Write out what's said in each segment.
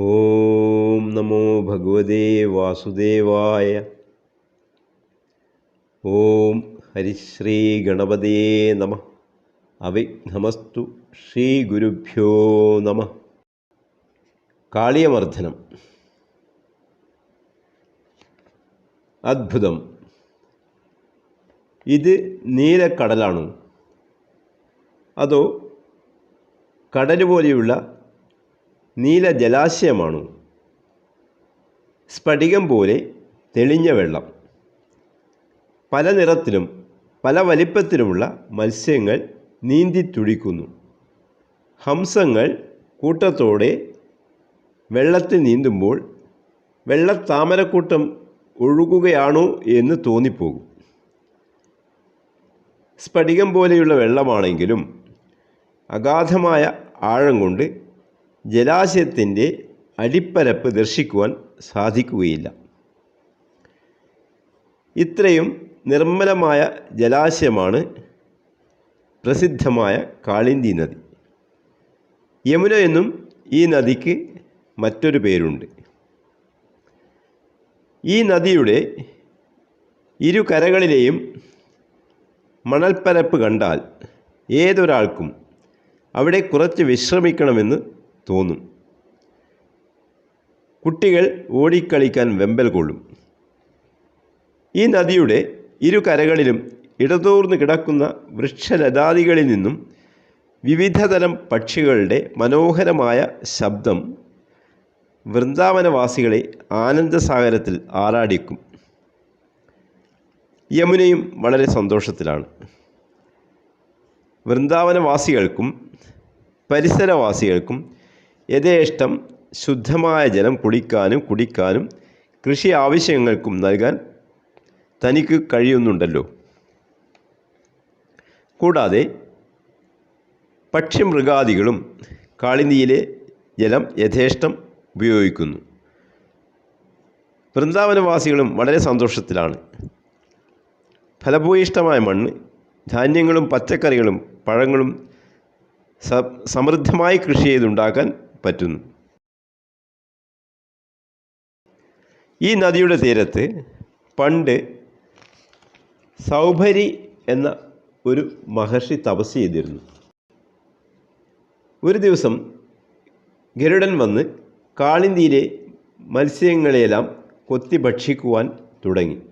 ഓം നമോ ഭഗവതേ വാസുദേവായ. ഓം ഹരിശ്രീ ഗണപതേ നമ. അവിഘ്നമസ്തു ശ്രീ ഗുരുഭ്യോ നമ. കാളിയമർദ്ദനം. അദ്ഭുതം ഇത് നീലക്കടലാണോ? അതോ കടൽ പോലെയുള്ള നീല ജലാശയമാണോ. സ്ഫടികം പോലെ തെളിഞ്ഞ വെള്ളം. പല നിറത്തിലും പല വലിപ്പത്തിലുമുള്ള മത്സ്യങ്ങൾ നീന്തി തുടിക്കുന്നു. ഹംസങ്ങൾ കൂട്ടത്തോടെ വെള്ളത്തിൽ നീന്തുമ്പോൾ വെള്ളത്താമരക്കൂട്ടം ഒഴുകുകയാണോ എന്ന് തോന്നിപ്പോകും. സ്ഫടികം പോലെയുള്ള വെള്ളമാണെങ്കിലും അഗാധമായ ആഴം കൊണ്ട് ജലാശയത്തിന്റെ അടിപ്പരപ്പ് ദർശിക്കുവാൻ സാധിക്കുകയില്ല. ഇത്രയും നിർമ്മലമായ ജലാശയമാണ് പ്രസിദ്ധമായ കാളിന്തി നദി. യമുന എന്നും ഈ നദിക്ക് മറ്റൊരു പേരുണ്ട്. ഈ നദിയുടെ ഇരു കരകളിലെയും മണൽപ്പരപ്പ് കണ്ടാൽ ഏതൊരാൾക്കും അവിടെ കുറച്ച് വിശ്രമിക്കണമെന്ന് തോന്നും. കുട്ടികൾ ഓടിക്കളിക്കാൻ വെമ്പൽ കൊള്ളും. ഈ നദിയുടെ ഇരു കരകളിലും ഇടതൂർന്ന് കിടക്കുന്ന വൃക്ഷലതാദികളിൽ നിന്നും വിവിധതരം പക്ഷികളുടെ മനോഹരമായ ശബ്ദം വൃന്ദാവനവാസികളെ ആനന്ദസാഗരത്തിൽ ആറാടിക്കും. യമുനയും വളരെ സന്തോഷത്തിലാണ്. വൃന്ദാവനവാസികൾക്കും പരിസരവാസികൾക്കും യഥേഷ്ടം ശുദ്ധമായ ജലം കുടിക്കാനും കുടിക്കാനും കൃഷി ആവശ്യങ്ങൾക്കും നൽകാൻ തനിക്ക് കഴിയുന്നുണ്ടല്ലോ. കൂടാതെ പക്ഷിമൃഗാദികളും കാളിനിയിലെ ജലം യഥേഷ്ടം ഉപയോഗിക്കുന്നു. വൃന്ദാവനവാസികളും വളരെ സന്തോഷത്തിലാണ്. ഫലഭൂയിഷ്ടമായ മണ്ണ് ധാന്യങ്ങളും പച്ചക്കറികളും പഴങ്ങളും സമൃദ്ധമായി കൃഷി ചെയ്തുണ്ടാക്കാൻ പറ്റുന്നു. ഈ നദിയുടെ തീരത്ത് പണ്ട് സൗഭരി എന്ന ഒരു മഹർഷി തപസ് ചെയ്തിരുന്നു. ഒരു ദിവസം ഗരുഡൻ വന്ന് കാളിന്തിയിലെ മത്സ്യങ്ങളെയെല്ലാം കൊത്തി ഭക്ഷിക്കുവാൻ തുടങ്ങി.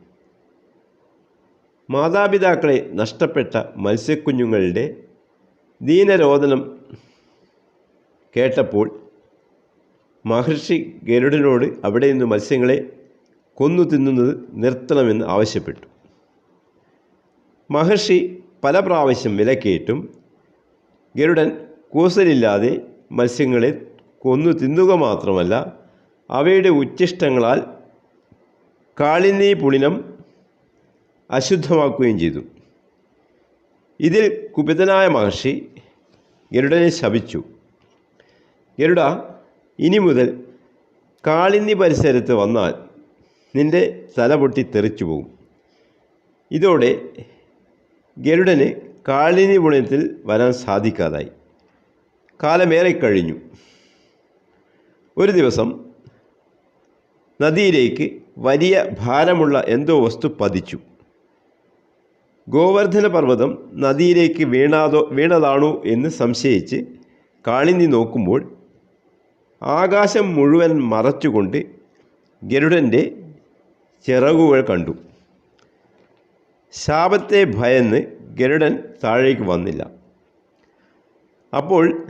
മാതാപിതാക്കളെ നഷ്ടപ്പെട്ട മത്സ്യക്കുഞ്ഞുങ്ങളുടെ ദീനരോദനം കേട്ടപ്പോൾ മഹർഷി ഗരുഡനോട് അവിടെ നിന്ന് മത്സ്യങ്ങളെ കൊന്നു തിന്നുന്നത് നിർത്തണമെന്ന് ആവശ്യപ്പെട്ടു. മഹർഷി പല പ്രാവശ്യം വിലക്കേറ്റും ഗരുഡൻ കൂസലില്ലാതെ മത്സ്യങ്ങളെ കൊന്നു തിന്നുക മാത്രമല്ല അവയുടെ ഉച്ചിഷ്ടങ്ങളാൽ കാളിനീ പുളിനം അശുദ്ധമാക്കുകയും ചെയ്തു. ഇതിൽ കുപിതനായ മഹർഷി ഗരുഡനെ ശപിച്ചു. ഗരുഡ ഇനി മുതൽ കാളിന്നി പരിസരത്ത് വന്നാൽ നിന്റെ തല പൊട്ടി തെറിച്ചു പോകും. ഇതോടെ ഗരുഡന് കാളിനി പുണ്യത്തിൽ വരാൻ സാധിക്കാതായി. കാലമേറെ കഴിഞ്ഞു. ഒരു ദിവസം നദിയിലേക്ക് വലിയ ഭാരമുള്ള എന്തോ വസ്തു പതിച്ചു. ഗോവർദ്ധന പർവതം നദിയിലേക്ക് വീണാതോ വീണതാണോ എന്ന് സംശയിച്ച് കാളിനി നോക്കുമ്പോൾ ആകാശം മുഴുവൻ മറച്ചുകൊണ്ട് ഗരുഡന്റെ ചിറകുകൾ കണ്ടു. ശാപത്തെ ഭയന്ന് ഗരുഡൻ താഴേക്ക് വന്നില്ല. അപ്പോൾ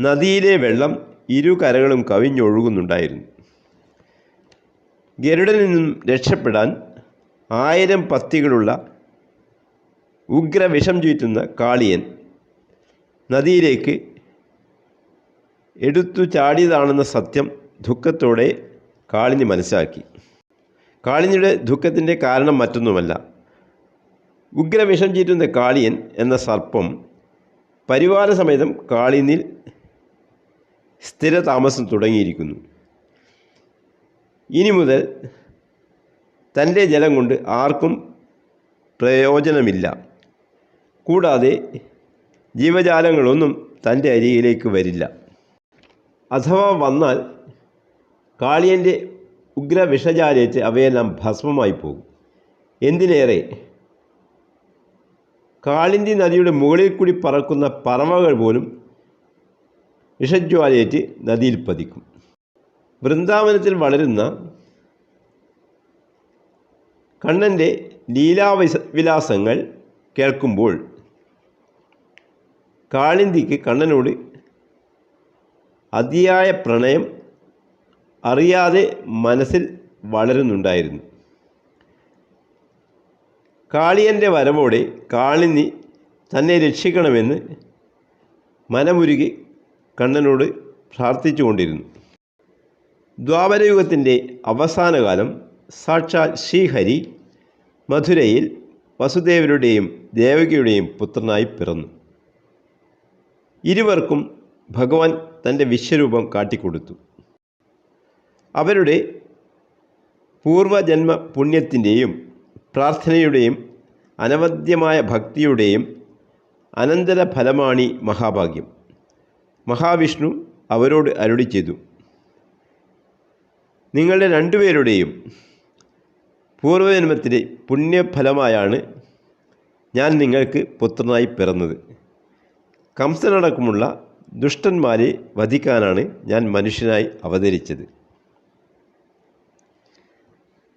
നദിയിലെ വെള്ളം ഇരു കരകളും കവിഞ്ഞൊഴുകുന്നുണ്ടായിരുന്നു. ഗരുഡനിൽ നിന്നും രക്ഷപ്പെടാൻ ആയിരം പത്തികളുള്ള ഉഗ്രവിഷം ചുറ്റുന്ന കാളിയൻ നദിയിലേക്ക് എടുത്തു ചാടിയതാണെന്ന സത്യം ദുഃഖത്തോടെ കാളിനി മനസ്സിലാക്കി. കാളിനിയുടെ ദുഃഖത്തിന്റെ കാരണം മറ്റൊന്നുമല്ല. ഉഗ്രവിഷം ചീറ്റുന്ന കാളിയൻ എന്ന സർപ്പം പരിവാരസമേതം കാളിനിൽ സ്ഥിരതാമസം തുടങ്ങിയിരിക്കുന്നു. ഇനി മുതൽ തന്റെ ജലം കൊണ്ട് ആർക്കും പ്രയോജനമില്ല. കൂടാതെ ജീവജാലങ്ങളൊന്നും തന്റെ അരികിലേക്ക് വരില്ല. അഥവാ വന്നാൽ കാളിയന്റെ ഉഗ്ര വിഷജാലേറ്റ് അവയെല്ലാം ഭസ്മമായി പോകും. എന്തിനേറെ? കാളിന്തി നദിയുടെ മുകളിൽ കൂടി പറക്കുന്ന പറവകൾ പോലും വിഷജ്വാലയേറ്റ് നദിയിൽ പതിക്കും. വൃന്ദാവനത്തിൽ വളരുന്ന കണ്ണന്റെ ലീലാവിസ വിലാസങ്ങൾ കേൾക്കുമ്പോൾ കാളിന്തിക്ക് കണ്ണനോട് അതിയായ പ്രണയം അറിയാതെ മനസ്സിൽ വളരുന്നുണ്ടായിരുന്നു. കാളിയന്റെ വരവോടെ കാളിനി തന്നെ രക്ഷിക്കണമെന്ന് മനമുരുകി കണ്ണനോട് പ്രാർത്ഥിച്ചുകൊണ്ടിരുന്നു. ദ്വാപരയുഗത്തിന്റെ അവസാനകാലം സാക്ഷാൽ ശ്രീഹരി മധുരയിൽ വസുദേവരുടെയും ദേവകിയുടെയും പുത്രനായി പിറന്നു. ഇരുവർക്കും ഭഗവാൻ തന്റെ വിശ്വരൂപം കാട്ടിക്കൊടുത്തു. അവരുടെ പൂർവജന്മ പുണ്യത്തിന്റെയും പ്രാർത്ഥനയുടെയും അനവദ്യമായ ഭക്തിയുടെയും അനന്തര ഫലമാണി മഹാഭാഗ്യം. മഹാവിഷ്ണു അവരോട് അരുളി ചെയ്തു നിങ്ങളുടെ രണ്ടുപേരുടെയും പൂർവജന്മത്തിലെ പുണ്യഫലമായാണ് ഞാൻ നിങ്ങൾക്ക് പുത്രനായി പിറന്നത്. കംസനടക്കമുള്ള ദുഷ്ടന്മാരെ വധിക്കാനാണ് ഞാൻ മനുഷ്യനായി അവതരിച്ചത്.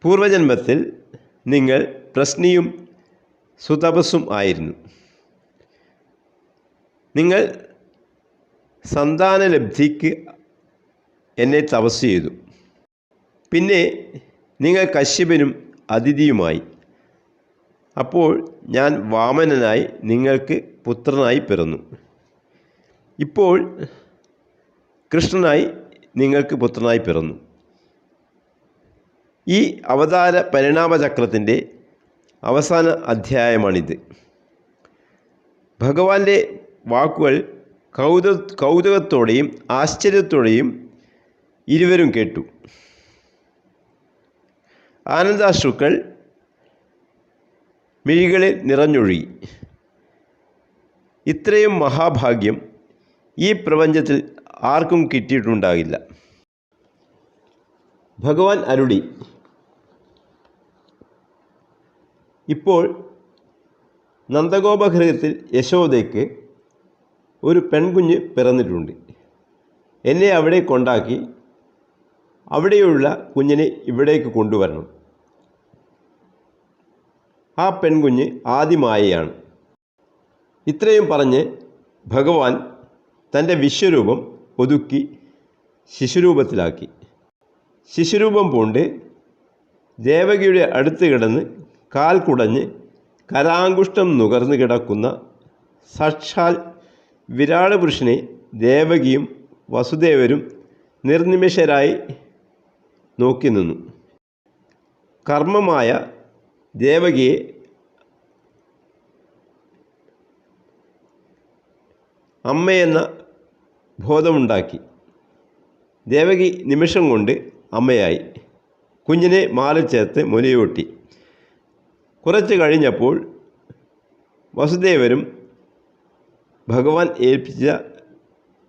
പൂർവജന്മത്തിൽ നിങ്ങൾ പ്രശ്നിയും സുതപസ്സും ആയിരുന്നു. നിങ്ങൾ സന്താനലബ്ധിക്ക് എന്നെ തപസ് ചെയ്തു. പിന്നെ നിങ്ങൾ കശ്യപനും അതിഥിയുമായി. അപ്പോൾ ഞാൻ വാമനനായി നിങ്ങൾക്ക് പുത്രനായി പിറന്നു. ഇപ്പോൾ കൃഷ്ണനായി നിങ്ങൾക്ക് പുത്രനായി പിറന്നു. ഈ അവതാര പരിണാമചക്രത്തിന്റെ അവസാന അധ്യായമാണിത്. ഭഗവാന്റെ വാക്കുകൾ കൗത കൗതുകത്തോടെയും ആശ്ചര്യത്തോടെയും ഇരുവരും കേട്ടു. ആനന്ദാശ്രുക്കൾ മിഴികളിൽ നിറഞ്ഞൊഴുകി. ഇത്രയും മഹാഭാഗ്യം ഈ പ്രപഞ്ചത്തിൽ ആർക്കും കിട്ടിയിട്ടുണ്ടാകില്ല. ഭഗവാൻ അരുളി ഇപ്പോൾ നന്ദഗോപഗൃഹത്തിൽ യശോദയ്ക്ക് ഒരു പെൺകുഞ്ഞ് പിറന്നിട്ടുണ്ട്. എന്നെ അവിടെ കൊണ്ടാക്കി അവിടെയുള്ള കുഞ്ഞിനെ ഇവിടേക്ക് കൊണ്ടുവരണം. ആ പെൺകുഞ്ഞ് ആദിമായയാണ്. ഇത്രയും പറഞ്ഞ് ഭഗവാൻ തന്റെ വിശ്വരൂപം ഒതുക്കി ശിശുരൂപത്തിലാക്കി. ശിശുരൂപം പൂണ്ട് ദേവകിയുടെ അടുത്ത് കിടന്ന് കാൽ കുടഞ്ഞ് കരാങ്കുഷ്ടം നുകർന്നു കിടക്കുന്ന സാക്ഷാൽ വിരാട് പുരുഷനെ ദേവകിയും വസുദേവരും നിർനിമിഷരായി നോക്കി നിന്നു. കർമ്മമായ ദേവകിയെ അമ്മയെന്ന ബോധമുണ്ടാക്കി. ദേവകി നിമിഷം കൊണ്ട് അമ്മയായി. കുഞ്ഞിനെ മാല ചേർത്ത് മുലയൂട്ടി. കുറച്ച് കഴിഞ്ഞപ്പോൾ വസുദേവരും ഭഗവാൻ ഏൽപ്പിച്ച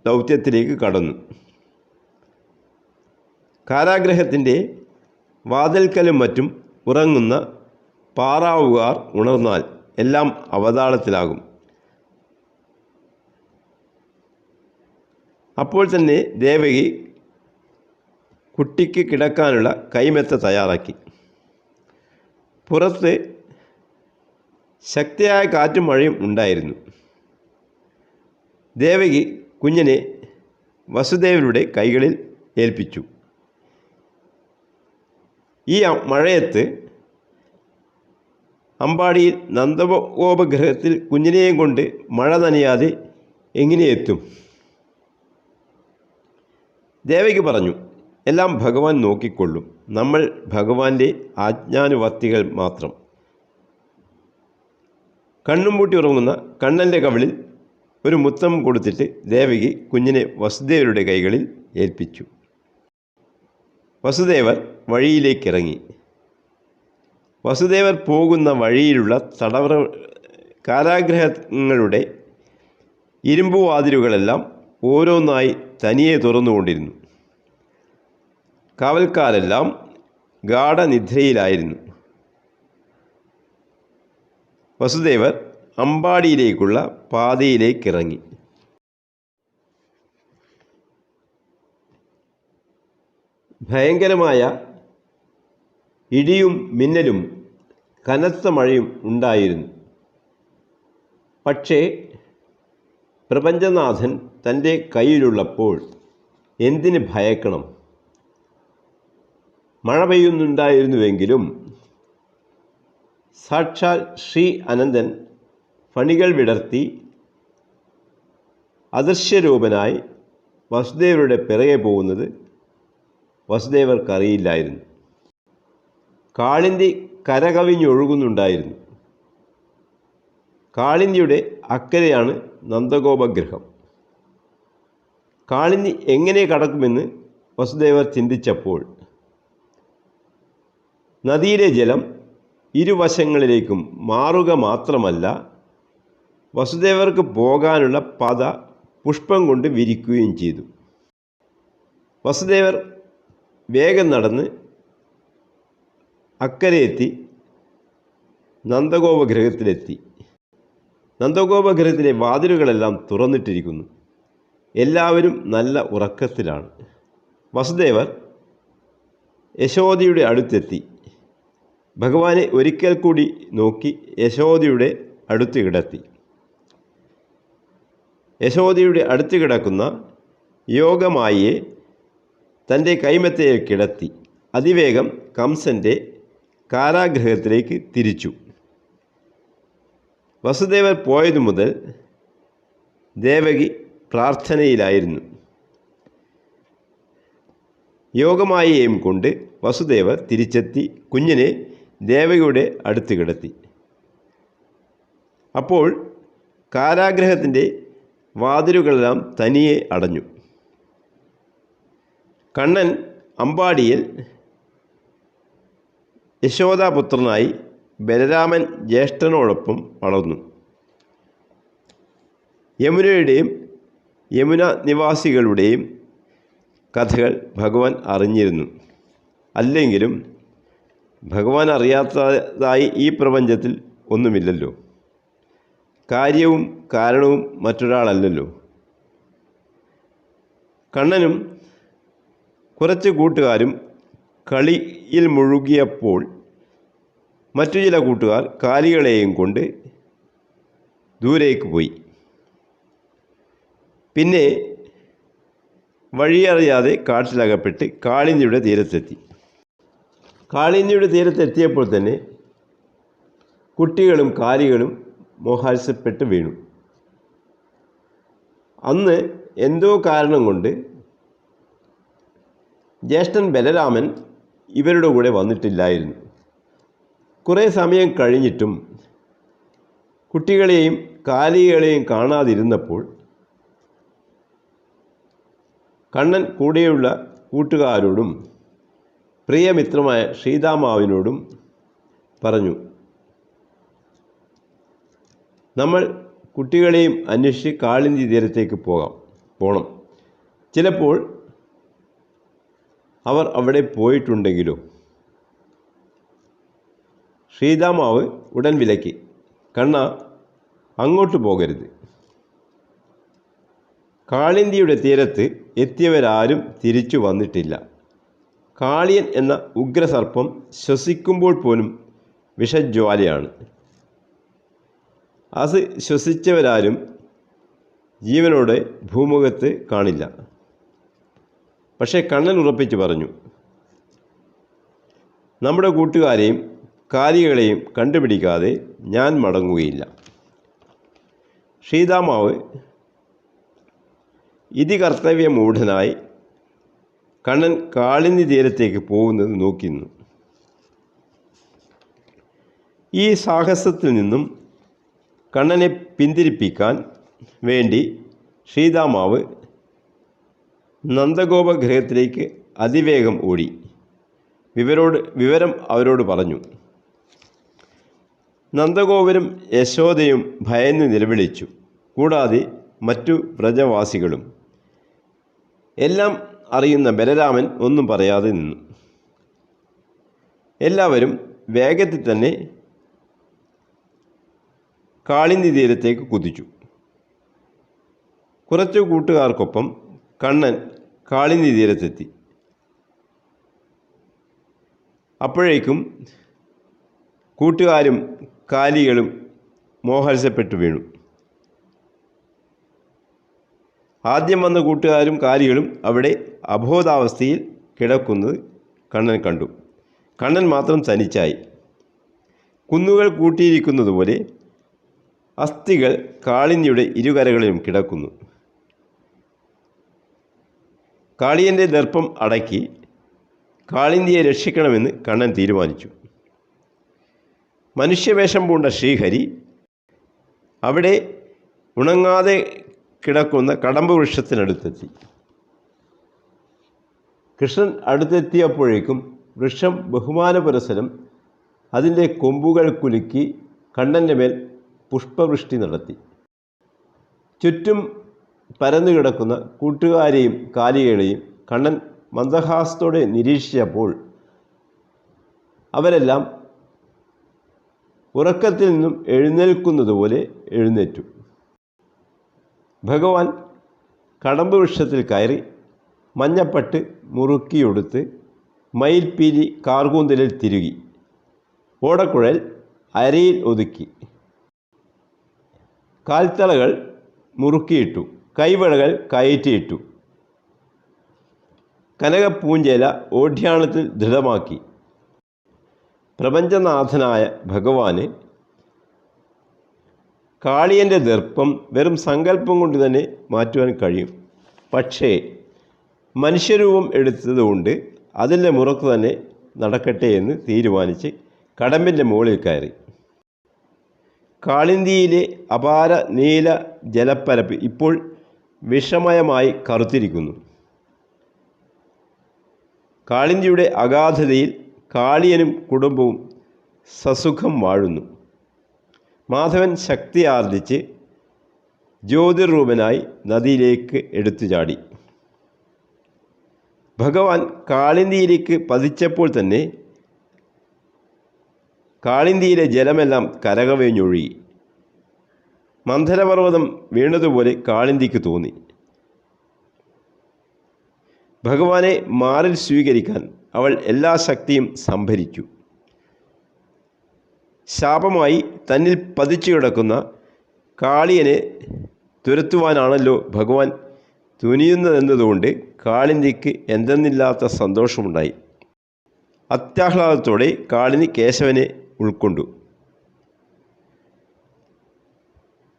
ദൗത്യത്തിലേക്ക് കടന്നു. കാരാഗ്രഹത്തിന്റെ വാതിൽക്കലും മറ്റും ഉറങ്ങുന്ന പാറാവുകാർ ഉണർന്നാൽ എല്ലാം അവതാളത്തിലാകും. അപ്പോൾ തന്നെ ദേവകി കുട്ടിക്ക് കിടക്കാനുള്ള കൈമെത്ത തയ്യാറാക്കി. പുറത്ത് ശക്തിയായ കാറ്റും മഴയും ഉണ്ടായിരുന്നു. ദേവകി കുഞ്ഞിനെ വസുദേവരുടെ കൈകളിൽ ഏൽപ്പിച്ചു. ഈ മഴയത്ത് അമ്പാടിയിൽ നന്ദഗോപഗ്രഹത്തിൽ കുഞ്ഞിനെയും കൊണ്ട് മഴ നനയാതെ എങ്ങനെ എത്തും ദേവകി പറഞ്ഞു എല്ലാം ഭഗവാൻ നോക്കിക്കൊള്ളും. നമ്മൾ ഭഗവാന്റെ ആജ്ഞാനുവർത്തികൾ മാത്രം. കണ്ണും പൂട്ടി ഉറങ്ങുന്ന കണ്ണന്റെ കവിളിൽ ഒരു മുത്തം കൊടുത്തിട്ട് ദേവകി കുഞ്ഞിനെ വസുദേവരുടെ കൈകളിൽ ഏൽപ്പിച്ചു. വസുദേവർ വഴിയിലേക്ക് ഇറങ്ങി വസുദേവർ പോകുന്ന വഴിയിലുള്ള തടവറ കാരാഗ്രഹങ്ങളുടെ ഇരുമ്പുവാതിലുകളെല്ലാം ഓരോന്നായി തനിയെ തുറന്നുകൊണ്ടിരുന്നു. കാവൽക്കാരെല്ലാം ഗാഠനിദ്രയിലായിരുന്നു. വസുദേവർ അമ്പാടിയിലേക്കുള്ള പാതയിലേക്കിറങ്ങി. ഭയങ്കരമായ ഇടിയും മിന്നലും കനത്ത മഴയും ഉണ്ടായിരുന്നു. പക്ഷേ പ്രപഞ്ചനാഥൻ തന്റെ കയ്യിലുള്ളപ്പോൾ എന്തിന് ഭയക്കണം? മഴ പെയ്യുന്നുണ്ടായിരുന്നുവെങ്കിലും സാക്ഷാൽ ശ്രീ അനന്തൻ ഫണികൾ വിടർത്തി അദൃശ്യരൂപനായി വസുദേവരുടെ പിറകെ പോകുന്നത് വസുദേവർക്കറിയില്ലായിരുന്നു. കാളിന്തി കരകവിഞ്ഞൊഴുകുന്നുണ്ടായിരുന്നു. കാളിന്തിയുടെ അക്കരയാണ് നന്ദഗോപഗ്രഹം കാളിന്തി എങ്ങനെ കടക്കുമെന്ന് വസുദേവർ ചിന്തിച്ചപ്പോൾ നദിയിലെ ജലം ഇരുവശങ്ങളിലേക്കും മാറുക മാത്രമല്ല വസുദേവർക്ക് പോകാനുള്ള പാത പുഷ്പം കൊണ്ട് വിരിക്കുകയും ചെയ്തു. വസുദേവർ വേഗം നടന്ന് അക്കരെ എത്തി നന്ദഗോപഗ്രഹത്തിലെത്തി നന്ദഗോപഗ്രഹത്തിലെ വാതിലുകളെല്ലാം തുറന്നിട്ടിരിക്കുന്നു. എല്ലാവരും നല്ല ഉറക്കത്തിലാണ്. വസുദേവർ യശോദയുടെ അടുത്തെത്തി. ഭഗവാനെ ഒരിക്കൽ കൂടി നോക്കി യശോദയുടെ അടുത്ത് കിടത്തി. യശോദയുടെ അടുത്ത് കിടക്കുന്ന യോഗമായിയെ തന്റെ കൈമത്തയിൽ കിടത്തി. അതിവേഗം കംസന്റെ കാരാഗ്രഹത്തിലേക്ക് തിരിച്ചു. വസുദേവർ പോയതു മുതൽ ദേവകി പ്രാർത്ഥനയിലായിരുന്നു. യോഗമായയും കൊണ്ട് വസുദേവർ തിരിച്ചെത്തി കുഞ്ഞിനെ ദേവയുടെ അടുത്ത് കിടത്തി. അപ്പോൾ കാരാഗ്രഹത്തിന്റെ വാതിലുകളെല്ലാം തനിയെ അടഞ്ഞു. കണ്ണൻ അമ്പാടിയിൽ യശോദാപുത്രനായി ബലരാമൻ ജ്യേഷ്ഠനോടൊപ്പം വളർന്നു. യമുനയുടെയും യമുന നിവാസികളുടെയും കഥകൾ ഭഗവാൻ അറിഞ്ഞിരുന്നു. അല്ലെങ്കിലും ഭഗവാൻ അറിയാത്തതായി ഈ പ്രപഞ്ചത്തിൽ ഒന്നുമില്ലല്ലോ. കാര്യവും കാരണവും മറ്റൊരാളല്ലല്ലോ. കണ്ണനും കുറച്ച് കൂട്ടുകാരും കളിയിൽ മുഴുകിയപ്പോൾ മറ്റു ചില കൂട്ടുകാർ കാലികളെയും കൊണ്ട് ദൂരേക്ക് പോയി. പിന്നെ വഴിയറിയാതെ കാട്ടിലകപ്പെട്ട് കാളിഞ്ഞിയുടെ തീരത്തെത്തി. കാളിഞ്ഞിയുടെ തീരത്തെത്തിയപ്പോൾ തന്നെ കുട്ടികളും കാലികളും മോഹാത്സ്യപ്പെട്ട് വീണു. അന്ന് എന്തോ കാരണം കൊണ്ട് ജ്യേഷ്ഠൻ ബലരാമൻ ഇവരുടെ കൂടെ വന്നിട്ടില്ലായിരുന്നു. കുറേ സമയം കഴിഞ്ഞിട്ടും കുട്ടികളെയും കാലികളെയും കാണാതിരുന്നപ്പോൾ കണ്ണൻ കൂടെയുള്ള കൂട്ടുകാരോടും പ്രിയമിത്രമായ ശ്രീതാമാവിനോടും പറഞ്ഞു നമ്മൾ കുട്ടികളെയും അന്വേഷിച്ച് കാളിന്തി തീരത്തേക്ക് പോകാം പോകണം ചിലപ്പോൾ അവർ അവിടെ പോയിട്ടുണ്ടെങ്കിലും? ശ്രീതാമാവ് ഉടൻ വിലക്കി കണ്ണ അങ്ങോട്ട് പോകരുത്. കാളിന്തിയുടെ തീരത്ത് എത്തിയവരാരും തിരിച്ചു വന്നിട്ടില്ല. കാളിയൻ എന്ന ഉഗ്രസർപ്പം ശ്വസിക്കുമ്പോൾ പോലും വിഷജ്വാലയാണ്. അത് ശ്വസിച്ചവരാരും ജീവനോടെ ഭൂമുഖത്ത് കാണില്ല. പക്ഷേ കണ്ണൻ ഉറപ്പിച്ച് പറഞ്ഞു നമ്മുടെ കൂട്ടുകാരെയും കാലികളെയും കണ്ടുപിടിക്കാതെ ഞാൻ മടങ്ങുകയില്ല. ശ്രീതാമാവ് ഇതി കർത്തവ്യമൂഢനായി കണ്ണൻ കാളിനി തീരത്തേക്ക് പോകുന്നത് നോക്കുന്നു. ഈ സാഹസത്തിൽ നിന്നും കണ്ണനെ പിന്തിരിപ്പിക്കാൻ വേണ്ടി ശ്രീതാമാവ് നന്ദഗോപഗ്രഹത്തിലേക്ക് അതിവേഗം ഓടി. വിവരോട് വിവരം അവരോട് പറഞ്ഞു. നന്ദഗോപുരം യശോദയും ഭയന്ന് നിലവിളിച്ചു. കൂടാതെ മറ്റു വ്രജവാസികളും എല്ലാം അറിയുന്ന ബലരാമൻ ഒന്നും പറയാതെ നിന്നു. എല്ലാവരും വേഗത്തിൽ തന്നെ കാളിന്തി തീരത്തേക്ക് കുതിച്ചു. കുറച്ചു കൂട്ടുകാർക്കൊപ്പം കണ്ണൻ കാളിന്തി തീരത്തെത്തി. അപ്പോഴേക്കും കൂട്ടുകാരും കാലികളും മോഹത്സപ്പെട്ടു വീണു. ആദ്യം വന്ന കൂട്ടുകാരും കാലികളും അവിടെ അബോധാവസ്ഥയിൽ കിടക്കുന്നത് കണ്ണൻ കണ്ടു. കണ്ണൻ മാത്രം തനിച്ചായി. കുന്നുകൾ കൂട്ടിയിരിക്കുന്നത് പോലെ അസ്ഥികൾ കാളിന്തിയുടെ ഇരുകരകളിലും കിടക്കുന്നു. കാളിയന്റെ ദർപ്പം അടക്കി കാളിന്തിയെ രക്ഷിക്കണമെന്ന് കണ്ണൻ തീരുമാനിച്ചു. മനുഷ്യവേഷം പൂണ്ട ശ്രീഹരി അവിടെ ഉണങ്ങാതെ കിടക്കുന്ന കടമ്പ് വൃക്ഷത്തിനടുത്തെത്തി. കൃഷ്ണൻ അടുത്തെത്തിയപ്പോഴേക്കും വൃക്ഷം ബഹുമാനപുരസരം അതിന്റെ കൊമ്പുകൾ കുലുക്കി കണ്ണന്റെ മേൽ പുഷ്പവൃഷ്ടി നടത്തി. ചുറ്റും പരന്നു കിടക്കുന്ന കൂട്ടുകാരെയും കാലികളെയും കണ്ണൻ മന്ദഹാസത്തോടെ നിരീക്ഷിച്ചപ്പോൾ അവരെല്ലാം ഉറക്കത്തിൽ നിന്നും എഴുന്നേൽക്കുന്നതുപോലെ എഴുന്നേറ്റു. ഭഗവാൻ കടമ്പ് വൃക്ഷത്തിൽ കയറി മഞ്ഞപ്പട്ട് മുറുക്കിയൊടുത്ത് മയിൽപ്പീലി കാർകൂന്തലിൽ തിരുകി. ഓടക്കുഴൽ അരയിൽ ഒതുക്കി. കാൽത്തളകൾ മുറുക്കിയിട്ടു. കൈവളകൾ കയറ്റിയിട്ടു. കനകപ്പൂഞ്ചേല ഓഢ്യാണത്തിൽ ദൃഢമാക്കി. പ്രപഞ്ചനാഥനായ ഭഗവാന് കാളിയന്റെ ദർപ്പം വെറും സങ്കല്പം കൊണ്ട് തന്നെ മാറ്റുവാൻ കഴിയും. പക്ഷേ മനുഷ്യരൂപം എടുത്തതുകൊണ്ട് അതിന്റെ മുറക്ക് തന്നെ നടക്കട്ടെ എന്ന് തീരുമാനിച്ച് കടമ്പിന്റെ മുകളിൽ കയറി. കാളിന്തിയിലെ അപാര നീല ജലപ്പരപ്പ് ഇപ്പോൾ വിഷമയമായി കറുത്തിരിക്കുന്നു. കാളിന്തിയുടെ അഗാധതയിൽ കാളിയനും കുടുംബവും സസുഖം വാഴുന്നു. മാധവൻ ശക്തി ആർജിച്ച് ജ്യോതിർരൂപനായി നദിയിലേക്ക് എടുത്തു ചാടി. ഭഗവാൻ കാളിന്തിയിലേക്ക് പതിച്ചപ്പോൾ തന്നെ കാളിന്തിയിലെ ജലമെല്ലാം കരകവിഞ്ഞൊഴുകി. മന്ധരപർവതം വീണതുപോലെ കാളിന്തിക്ക് തോന്നി. ഭഗവാനെ മാറിൽ സ്വീകരിക്കാൻ അവൾ എല്ലാ ശക്തിയും സംഭരിച്ചു. ശാപമായി തന്നിൽ പതിച്ചു കിടക്കുന്ന കാളിയനെ തുരത്തുവാനാണല്ലോ ഭഗവാൻ തുനിയുന്നതെന്നതുകൊണ്ട് കാളിന്തിക്ക് എന്തെന്നില്ലാത്ത സന്തോഷമുണ്ടായി. അത്യാഹ്ലാദത്തോടെ കാളിനി കേശവനെ ഉൾക്കൊണ്ടു.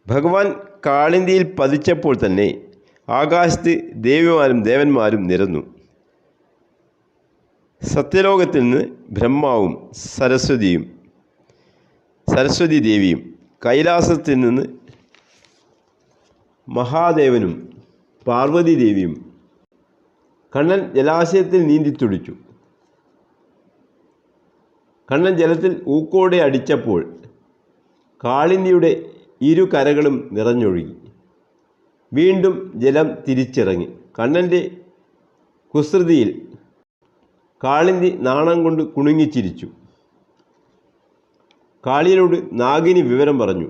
ഭഗവാൻ കാളിന്തിയിൽ പതിച്ചപ്പോൾ തന്നെ ആകാശത്ത് ദേവിമാരും ദേവന്മാരും നിരന്നു. സത്യലോകത്തിൽ നിന്ന് ബ്രഹ്മാവും സരസ്വതിയും സരസ്വതി ദേവിയും കൈലാസത്തിൽ നിന്ന് മഹാദേവനും പാർവതി ദേവിയും കണ്ണൻ ജലാശയത്തിൽ നീന്തിത്തുടിച്ചു കണ്ണൻ ജലത്തിൽ ഊക്കോടെ അടിച്ചപ്പോൾ കാളിന്തിയുടെ ഇരു കരകളും നിറഞ്ഞൊഴുകി. വീണ്ടും ജലം തിരിച്ചിറങ്ങി. കണ്ണന്റെ കുസൃതിയിൽ കാളിന്തി നാണം കൊണ്ട് കുണുങ്ങിച്ചിരിച്ചു കാളിയനോട് നാഗിനി വിവരം പറഞ്ഞു.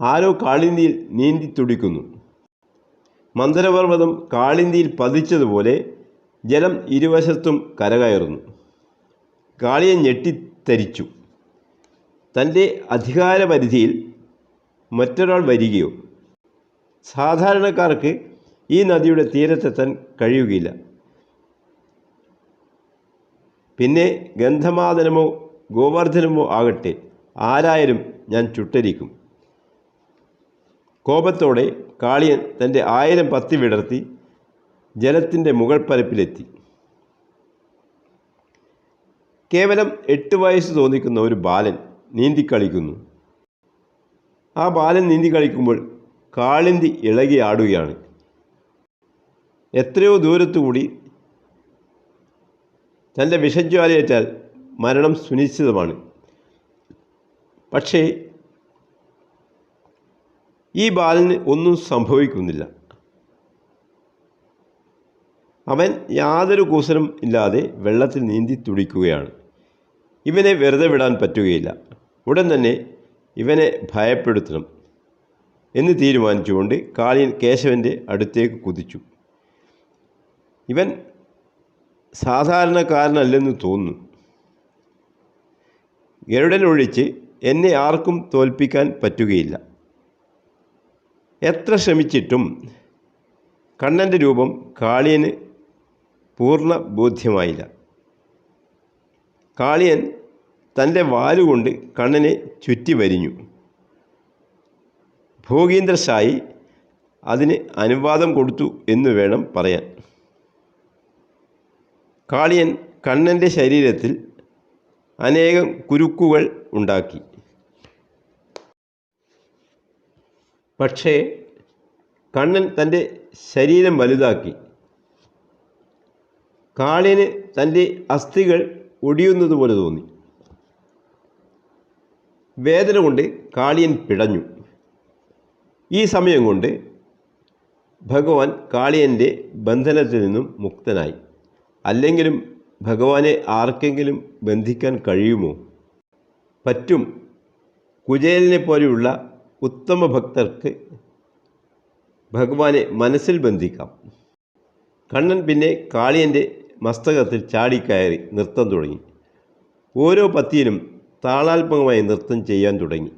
ആരോ കാളിന്തിയിൽ നീന്തി തുടിക്കുന്നു. മന്ദരപർവതം കാളിന്തിയിൽ പതിച്ചതുപോലെ ജലം ഇരുവശത്തും കരകയറുന്നു. കാളിയൻ ഞെട്ടിത്തരിച്ചു. തന്റെ അധികാരപരിധിയിൽ മറ്റൊരാൾ വരികയോ. സാധാരണക്കാർക്ക് ഈ നദിയുടെ തീരത്തെത്താൻ കഴിയുകയില്ല. പിന്നെ ഗന്ധമാദനമോ ഗോവർദ്ധനമോ ആകട്ടെ ആരായാലും ഞാൻ ചുട്ടരിക്കും. കോപത്തോടെ കാളിയൻ തന്റെ ആയിരം പത്തി വിടർത്തി ജലത്തിന്റെ മുകൾ പരപ്പിലെത്തി കേവലം എട്ട് വയസ്സ് തോന്നിക്കുന്ന ഒരു ബാലൻ നീന്തിക്കളിക്കുന്നു. ആ ബാലൻ നീന്തി കളിക്കുമ്പോൾ കാളിന്തി ഇളകി ആടുകയാണ്. എത്രയോ ദൂരത്തുകൂടി തന്റെ വിഷജ്വാലയേറ്റാൽ മരണം സുനിശ്ചിതമാണ്. പക്ഷേ ഈ ബാലന് ഒന്നും സംഭവിക്കുന്നില്ല. അവൻ യാതൊരു കൂസലും ഇല്ലാതെ വെള്ളത്തിൽ നീന്തി തുടിക്കുകയാണ്. ഇവനെ വെറുതെ വിടാൻ പറ്റുകയില്ല. ഉടൻ തന്നെ ഇവനെ ഭയപ്പെടുത്തണം എന്ന് തീരുമാനിച്ചുകൊണ്ട് കാളിയൻ കേശവന്റെ അടുത്തേക്ക് കുതിച്ചു. ഇവൻ സാധാരണക്കാരനല്ലെന്ന് തോന്നുന്നു. ഗരുഡനൊഴിച്ച് എന്നെ ആർക്കും തോൽപ്പിക്കാൻ പറ്റുകയില്ല. എത്ര ശ്രമിച്ചിട്ടും കണ്ണന്റെ രൂപം കാളിയന് പൂർണ ബോധ്യമായില്ല. കാളിയൻ തന്റെ വാലുകൊണ്ട് കണ്ണനെ ചുറ്റി വരിഞ്ഞു. ഭോഗീന്ദ്ര ഷായി അതിന് അനുവാദം കൊടുത്തു എന്ന് വേണം പറയാൻ. കാളിയൻ കണ്ണന്റെ ശരീരത്തിൽ അനേകം കുരുക്കുകൾ ഉണ്ടാക്കി. പക്ഷേ കണ്ണൻ തന്റെ ശരീരം വലുതാക്കി. കാളിന് തന്റെ അസ്ഥികൾ ഒടിയുന്നത് പോലെ തോന്നി. വേദന കൊണ്ട് കാളിയൻ പിടഞ്ഞു. ഈ സമയം കൊണ്ട് ഭഗവാൻ കാളിയന്റെ ബന്ധനത്തിൽ നിന്നും മുക്തനായി. അല്ലെങ്കിലും ഭഗവാനെ ആർക്കെങ്കിലും ബന്ധിക്കാൻ കഴിയുമോ? പറ്റും. കുചേലിനെ പോലെയുള്ള ഉത്തമ ഭക്തർക്ക് ഭഗവാനെ മനസ്സിൽ ബന്ധിക്കാം. കണ്ണൻ പിന്നെ കാളിയന്റെ മസ്തകത്തിൽ ചാടിക്കയറി നൃത്തം തുടങ്ങി. ഓരോ പത്തിയിലും താളാത്മകമായി നൃത്തം ചെയ്യാൻ തുടങ്ങി.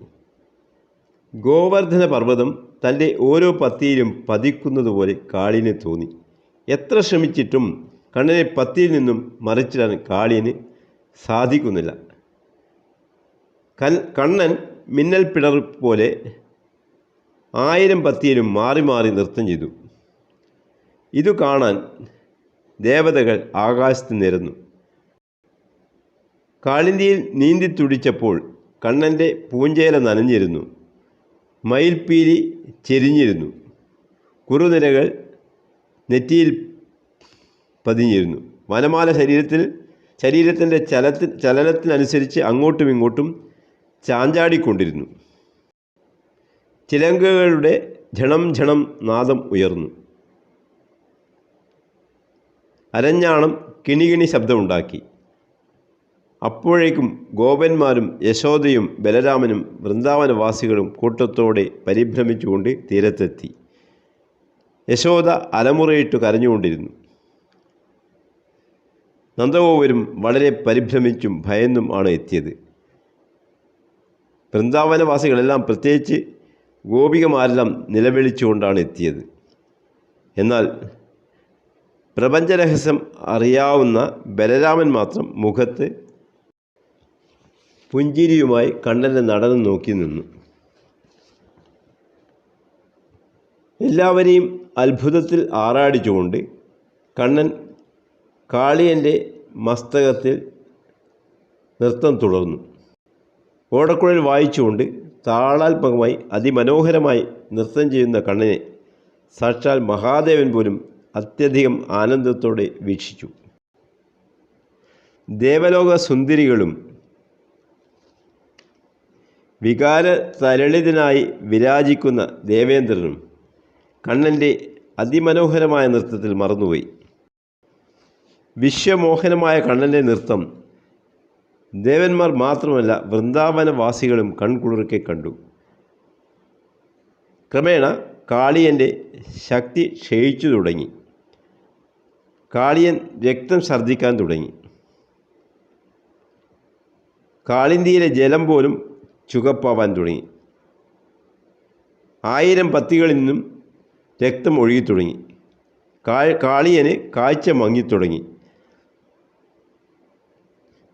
ഗോവർദ്ധന പർവതം തന്റെ ഓരോ പത്തിയിലും പതിക്കുന്നതുപോലെ കാളിനെ തോന്നി. എത്ര ശ്രമിച്ചിട്ടും കണ്ണനെ പത്തിയിൽ നിന്നും മറിച്ചിടാൻ കാളിയന് സാധിക്കുന്നില്ല. കൻ കണ്ണൻ മിന്നൽ പിടർ പോലെ ആയിരം പത്തിയിലും മാറി മാറി നൃത്തം ചെയ്തു. ഇതു കാണാൻ ദേവതകൾ ആകാശത്ത് നിരന്നു. കാളിന്തിയിൽ നീന്തി തുടിച്ചപ്പോൾ കണ്ണന്റെ പൂഞ്ചേല നനഞ്ഞിരുന്നു. മയിൽപ്പീലി ചെരിഞ്ഞിരുന്നു. കുറുനിരകൾ നെറ്റിയിൽ പതിഞ്ഞിരുന്നു. വനമാല ശരീരത്തിൽ ശരീരത്തിന്റെ ചലത്തി ചലനത്തിനനുസരിച്ച് അങ്ങോട്ടും ഇങ്ങോട്ടും ചാഞ്ചാടിക്കൊണ്ടിരുന്നു. ചിലങ്കകളുടെ ഝണം ഝണം നാദം ഉയർന്നു. അരഞ്ഞാണം കിണികിണി ശബ്ദമുണ്ടാക്കി. അപ്പോഴേക്കും ഗോപന്മാരും യശോദയും ബലരാമനും വൃന്ദാവനവാസികളും കൂട്ടത്തോടെ പരിഭ്രമിച്ചുകൊണ്ട് തീരത്തെത്തി. യശോദ അലമുറയിട്ട് കരഞ്ഞുകൊണ്ടിരുന്നു. നന്ദഗോപരും വളരെ പരിഭ്രമിച്ചും ഭയന്നും ആണ് എത്തിയത്. വൃന്ദാവനവാസികളെല്ലാം പ്രത്യേകിച്ച് ഗോപികമാരെല്ലാം നിലവിളിച്ചുകൊണ്ടാണ് എത്തിയത്. എന്നാൽ പ്രപഞ്ചരഹസ്യം അറിയാവുന്ന ബലരാമൻ മാത്രം മുഖത്ത് പുഞ്ചിരിയുമായി കണ്ണനെ നടന്നു നോക്കി നിന്നു. എല്ലാവരെയും അത്ഭുതത്തിൽ ആറാടിച്ചുകൊണ്ട് കണ്ണൻ കാളിയന്റെ മസ്തകത്തിൽ നൃത്തം തുടർന്നു. ഓടക്കുഴൽ വായിച്ചുകൊണ്ട് താളാത്മകമായി അതിമനോഹരമായി നൃത്തം ചെയ്യുന്ന കണ്ണനെ സാക്ഷാൽ മഹാദേവൻ പോലും അത്യധികം ആനന്ദത്തോടെ വീക്ഷിച്ചു. ദേവലോക സുന്ദരികളും വികാര തരളിതനായി വിരാജിക്കുന്ന ദേവേന്ദ്രനും കണ്ണന്റെ അതിമനോഹരമായ നൃത്തത്തിൽ മറന്നുപോയി. വിശ്വമോഹനമായ കണ്ണന്റെ നൃത്തം. ദേവന്മാർ മാത്രമല്ല വൃന്ദാവനവാസികളും കൺകുളിർക്കെ കണ്ടു. ക്രമേണ കാളിയന്റെ ശക്തി ക്ഷയിച്ചു തുടങ്ങി. കാളിയൻ രക്തം ഛർദ്ദിക്കാൻ തുടങ്ങി. കാളിന്തിയിലെ ജലം പോലും ചുകപ്പാവാൻ തുടങ്ങി. ആയിരം പത്തികളിൽ നിന്നും രക്തം ഒഴുകി തുടങ്ങി. കാളിയന് കാഴ്ച മങ്ങിത്തുടങ്ങി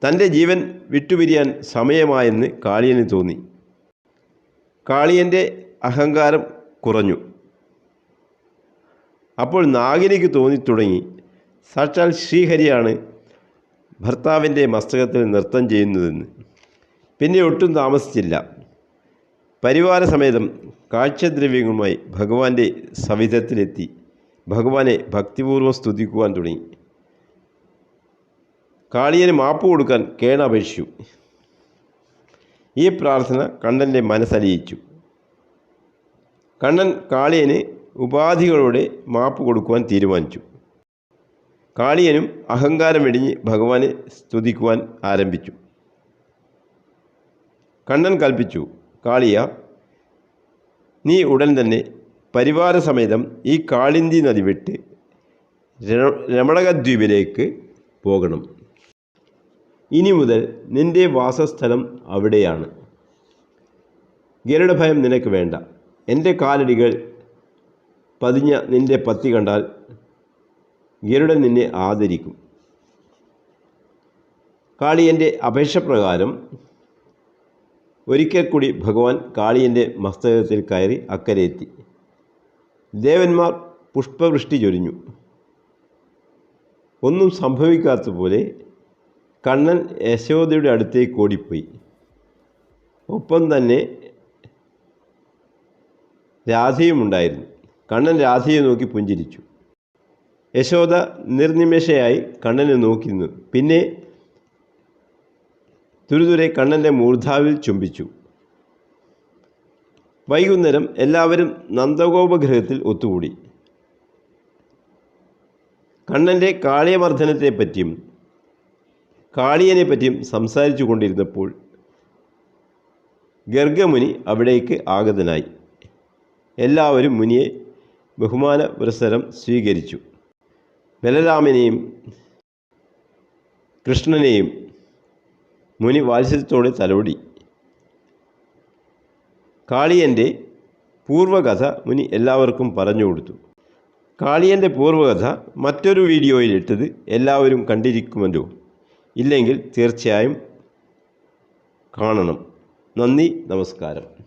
തന്റെ ജീവൻ വിട്ടുപിരിയാൻ സമയമായെന്ന് കാളിയന് തോന്നി. കാളിയന്റെ അഹങ്കാരം കുറഞ്ഞു. അപ്പോൾ നാഗിനിക്ക് തോന്നിത്തുടങ്ങി. സാക്ഷാൽ ശ്രീഹരിയാണ് ഭർത്താവിന്റെ മസ്തകത്തിൽ നൃത്തം ചെയ്യുന്നതെന്ന്. പിന്നെ ഒട്ടും താമസിച്ചില്ല. പരിവാര സമേതം കാഴ്ചദ്രവ്യങ്ങളുമായി ഭഗവാന്റെ സവിധത്തിലെത്തി. ഭഗവാനെ ഭക്തിപൂർവം സ്തുതിക്കുവാൻ തുടങ്ങി. കാളിയന് മാപ്പ് കൊടുക്കാൻ കേണ അപേക്ഷിച്ചു. ഈ പ്രാർത്ഥന കണ്ണന്റെ മനസ്സലിയിച്ചു. കണ്ണൻ കാളിയന് ഉപാധികളോടെ മാപ്പ് കൊടുക്കുവാൻ തീരുമാനിച്ചു. കാളിയനും അഹങ്കാരം വെടിഞ്ഞ് ഭഗവാനെ സ്തുതിക്കുവാൻ ആരംഭിച്ചു. കണ്ണൻ കൽപ്പിച്ചു കാളിയ നീ ഉടൻ തന്നെ പരിവാരസമേതം ഈ കാളിന്തി നദി വിട്ട് രമണകദ്വീപിലേക്ക് പോകണം. ഇനി മുതൽ നിന്റെ വാസസ്ഥലം അവിടെയാണ്. ഗരുഡഭയം നിനക്ക് വേണ്ട. എന്റെ കാലടികൾ പതിഞ്ഞ നിന്റെ പത്തി കണ്ടാൽ ഗരുഡൻ നിന്നെ ആദരിക്കും. കാളിയന്റെ അപേക്ഷപ്രകാരം ഒരിക്കൽ കൂടി ഭഗവാൻ കാളിയന്റെ മസ്തകത്തിൽ കയറി അക്കരെ എത്തി ദേവന്മാർ പുഷ്പവൃഷ്ടി ചൊരിഞ്ഞു. ഒന്നും സംഭവിക്കാത്ത പോലെ കണ്ണൻ യശോദയുടെ അടുത്തേക്ക് ഓടിപ്പോയി. ഒപ്പം തന്നെ രാധയുമുണ്ടായിരുന്നു കണ്ണൻ രാധയെ നോക്കി പുഞ്ചിരിച്ചു. യശോദ നിർനിമേഷയായി കണ്ണനെ നോക്കി നിന്നു. പിന്നെ തുരുതുരെ കണ്ണന്റെ മൂർധാവിൽ ചുംബിച്ചു. വൈകുന്നേരം എല്ലാവരും നന്ദഗോപഗ്രഹത്തിൽ ഒത്തുകൂടി. കണ്ണന്റെ കാളിയമർദ്ദനത്തെപ്പറ്റിയും കാളിയനെ പറ്റിയും സംസാരിച്ചു കൊണ്ടിരുന്നപ്പോൾ ഗർഗമുനി അവിടേക്ക് ആഗതനായി. എല്ലാവരും മുനിയെ ബഹുമാന പുരസ്സരം സ്വീകരിച്ചു. ബലരാമനെയും കൃഷ്ണനെയും മുനി വാത്സല്യത്തോടെ തലോടി. കാളിയന്റെ പൂർവകഥ മുനി എല്ലാവർക്കും പറഞ്ഞു കൊടുത്തു. കാളിയന്റെ പൂർവകഥ മറ്റൊരു വീഡിയോയിൽ ഇട്ടത് എല്ലാവരും കണ്ടിരിക്കുമല്ലോ. ഇല്ലെങ്കിൽ തീർച്ചയായും കാണണം. നന്ദി നമസ്കാരം.